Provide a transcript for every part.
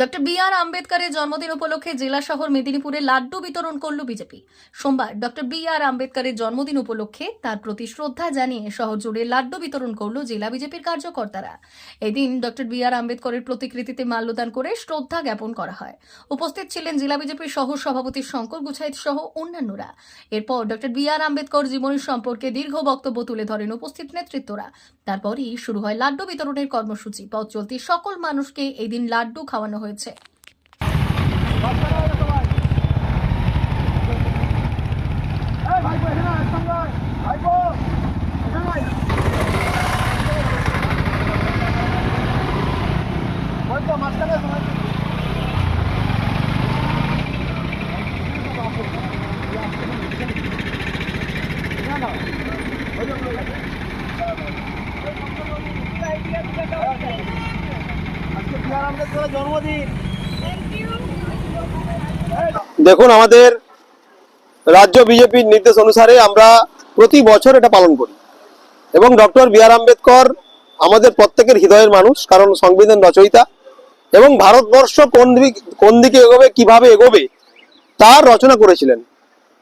Doctor B আর আম্বেদকরের জন্মদিন উপলক্ষে জেলা শহর মেদিনীপুরে লাড্ডু বিতরণ করল বিজেপি। সোমবার ডক্টর বি আর আম্বেদকরের জন্মদিন উপলক্ষে তার প্রতি শ্রদ্ধা জানিয়ে শহর জুড়ে লাড্ডু বিতরণ করল জেলা বিজেপির কার্যকর্তারা। এদিন ডক্টর বি আর আম্বেদকরের প্রতিকৃতিতে মাল্যদান করে শ্রদ্ধা জ্ঞাপন করা হয়। উপস্থিত ছিলেন জেলা বিজেপির সহ সভাপতি শঙ্কর গুছাইত সহ অন্যান্যরা। এরপর ডক্টর বি আর আম্বেদকর জীবনী সম্পর্কে দীর্ঘ বক্তব্য তুলে ধরেন উপস্থিত নেতৃত্বরা। তারপরই শুরু হয় লাড্ডু বিতরণের কর্মসূচি। পথ চলতি সকল মানুষকে এদিন লাড্ডু খাওয়ানো হয়েছে। হয়েছে। দেখুন, আমাদের রাজ্য বিজেপির নির্দেশ অনুসারে আমরা প্রতি বছর এটা পালন করি। এবং ডক্টর বি আর আম্বেদকর আমাদের প্রত্যেকের হৃদয়ের মানুষ, কারণ সংবিধান রচয়িতা। এবং ভারতবর্ষ কোন দিক- কোন দিকে এগোবে, কীভাবে এগোবে, তার রচনা করেছিলেন।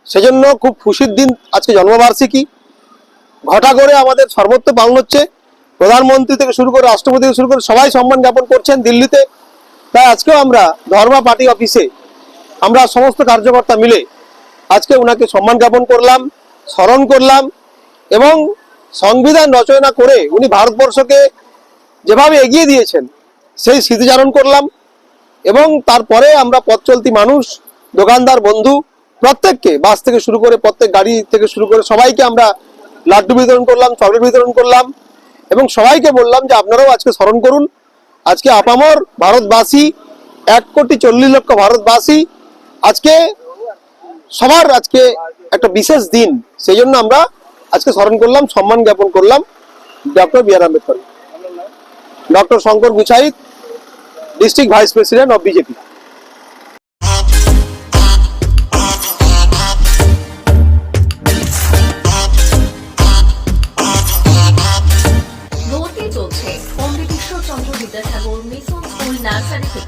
সেজন্য খুব খুশির দিন আজকে জন্মবার্ষিকী। ঘটা করে আমাদের সর্বত্র পালন হচ্ছে। প্রধানমন্ত্রী থেকে শুরু করে রাষ্ট্রপতি থেকে শুরু করে সবাই সম্মান জ্ঞাপন করছেন দিল্লিতে। তাই আজকেও আমরা ধর্মা পার্টি অফিসে আমরা সমস্ত কার্যকর্তা মিলে আজকে ওনাকে সম্মান জ্ঞাপন করলাম, স্মরণ করলাম এবং সংবিধান রচনা করে উনি ভারতবর্ষকে যেভাবে এগিয়ে দিয়েছেন, সেই স্মৃতিচারণ করলাম এবং তারপরে আমরা পথ চলতি মানুষ, দোকানদার, বন্ধু প্রত্যেককে বাস থেকে শুরু করে প্রত্যেক গাড়ি থেকে শুরু করে সবাইকে আমরা লাড্ডু বিতরণ করলাম, চকলেট বিতরণ করলাম। এবং সবাইকে বললাম যে আপনারাও আজকে স্মরণ করুন। আজকে আপামর ভারতবাসী, এক কোটি চল্লিশ লক্ষ ভারতবাসী। আজকে সবার আজকে একটা বিশেষ দিন, সেই জন্য আমরা আজকে স্মরণ করলাম, সম্মান জ্ঞাপন করলাম। Doctor B R Ambedkar. Doctor Shankar Guchait district vice president of BJP.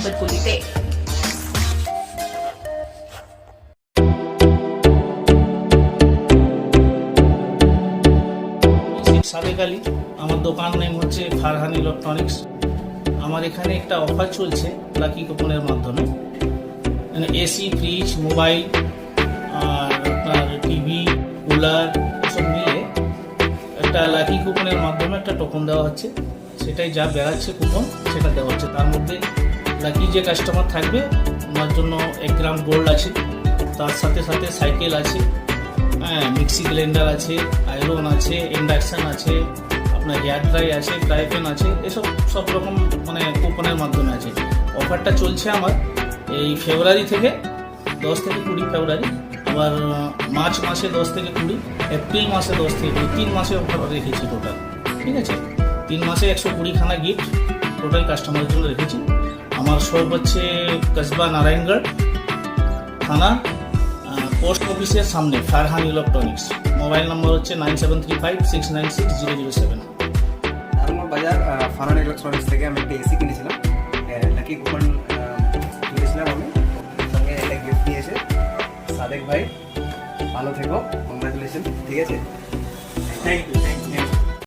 নম্বরগুলিতে Ali আমার দোকান নেম হচ্ছে ফারহান ইলেকট্রনিক্স। আমার এখানে একটা অফার চলছে লাকি কুপনের মাধ্যমে। মানে এসি ফ্রিজ মোবাইল আর আপনার টিভি কুলার এসব মিলে একটা লাকি কুপনের মাধ্যমে একটা টোকন দেওয়া হচ্ছে। সেটাই যা বেড়াচ্ছে কুপন সেটা দেওয়া হচ্ছে। তার মধ্যে লাকি যে কাস্টমার থাকবে, ওনার জন্য এক গ্রাম গোল্ড আছে, তার সাথে সাথে সাইকেল আছে হ্যাঁ মিক্সি ব্লেন্ডার আছে আয়রন আছে ইন্ডাকশন আছে, আপনার হেয়ার ড্রাই আছে ড্রাই পেন আছে, এসব সব রকম মানে কুপনের মাধ্যমে আছে। অফারটা চলছে আমার এই ফেব্রুয়ারি থেকে, দশ থেকে কুড়ি ফেব্রুয়ারি আবার মার্চ মাসে দশ থেকে কুড়ি এপ্রিল মাসে দশ থেকে কুড়ি, তিন মাসে অফার রেখেছি টোটাল ঠিক আছে? তিন মাসে একশো কুড়িখানা গিফট টোটাল কাস্টমারের জন্য রেখেছি। আমার সব হচ্ছে কসবা নারায়ণগড় থানা পোস্ট অফিসের সামনে ফারহান ইলেকট্রনিক্স। মোবাইল নম্বর হচ্ছে nine seven three five six nine six zero zero seven. Dharma Bazar Farhan electronics থেকে আমি একটা এসি কিনেছিলাম। লাকি কুপন কিনেছিলাম আমি। সঙ্গে একটা গিফট নিয়েছে। সাদেক ভাই ভালো থেকো। কংগ্রাচুলেশন ঠিক আছে? Thank you thank you